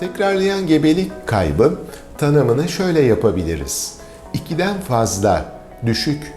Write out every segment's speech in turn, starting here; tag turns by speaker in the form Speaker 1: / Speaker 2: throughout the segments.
Speaker 1: Tekrarlayan gebelik kaybı tanımını şöyle yapabiliriz. İkiden fazla düşük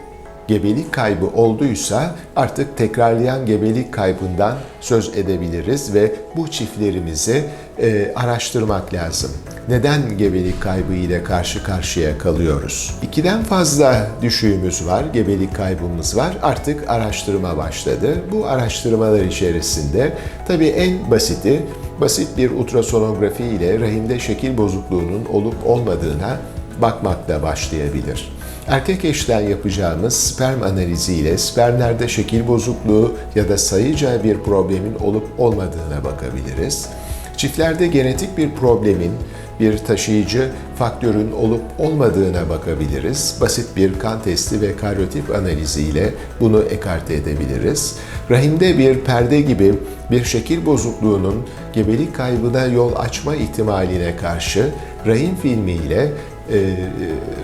Speaker 1: gebelik kaybı olduysa artık tekrarlayan gebelik kaybından söz edebiliriz ve bu çiftlerimizi e, araştırmak lazım. Neden gebelik kaybı ile karşı karşıya kalıyoruz? İkiden fazla düşüğümüz var, gebelik kaybımız var. Artık araştırma başladı. Bu araştırmalar içerisinde tabii en basiti basit bir ultrasonografi ile rahimde şekil bozukluğunun olup olmadığına bakmakla başlayabilir. Erkek eşten yapacağımız sperm analizi ile spermlerde şekil bozukluğu ya da sayıca bir problemin olup olmadığına bakabiliriz. Çiftlerde genetik bir problemin, bir taşıyıcı faktörün olup olmadığına bakabiliriz. Basit bir kan testi ve karyotip analizi ile bunu ekarte edebiliriz. Rahimde bir perde gibi bir şekil bozukluğunun gebelik kaybına yol açma ihtimaline karşı rahim filmi ile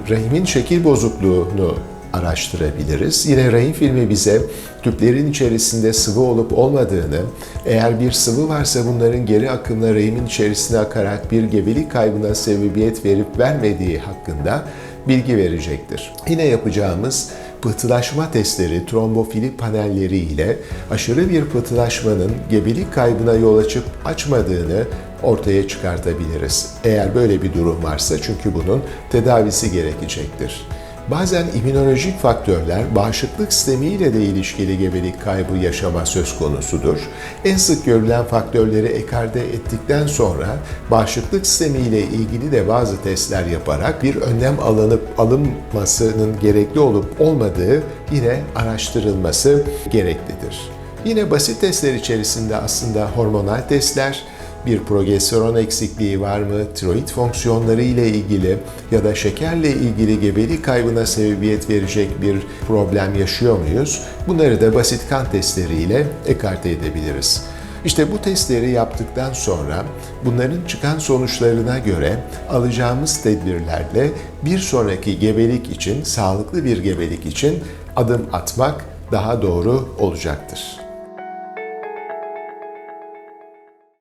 Speaker 1: rahimin şekil bozukluğunu araştırabiliriz. Yine rahim filmi bize tüplerin içerisinde sıvı olup olmadığını, eğer bir sıvı varsa bunların geri akımla rahimin içerisine akarak bir gebelik kaybına sebebiyet verip vermediği hakkında bilgi verecektir. Yine yapacağımız pıhtılaşma testleri, trombofili panelleri ile aşırı bir pıhtılaşmanın gebelik kaybına yol açıp açmadığını ortaya çıkartabiliriz. Eğer böyle bir durum varsa çünkü bunun tedavisi gerekecektir. Bazen immünolojik faktörler bağışıklık sistemiyle de ilişkili gebelik kaybı yaşama söz konusudur. En sık görülen faktörleri ekarte ettikten sonra bağışıklık sistemiyle ilgili de bazı testler yaparak bir önlem alınıp alınmasının gerekli olup olmadığı yine araştırılması gereklidir. Yine basit testler içerisinde aslında hormonal testler, bir progesteron eksikliği var mı, tiroid fonksiyonları ile ilgili ya da şekerle ilgili gebelik kaybına sebebiyet verecek bir problem yaşıyor muyuz? Bunları da basit kan testleriyle ekarte edebiliriz. İşte bu testleri yaptıktan sonra bunların çıkan sonuçlarına göre alacağımız tedbirlerle bir sonraki gebelik için, sağlıklı bir gebelik için adım atmak daha doğru olacaktır.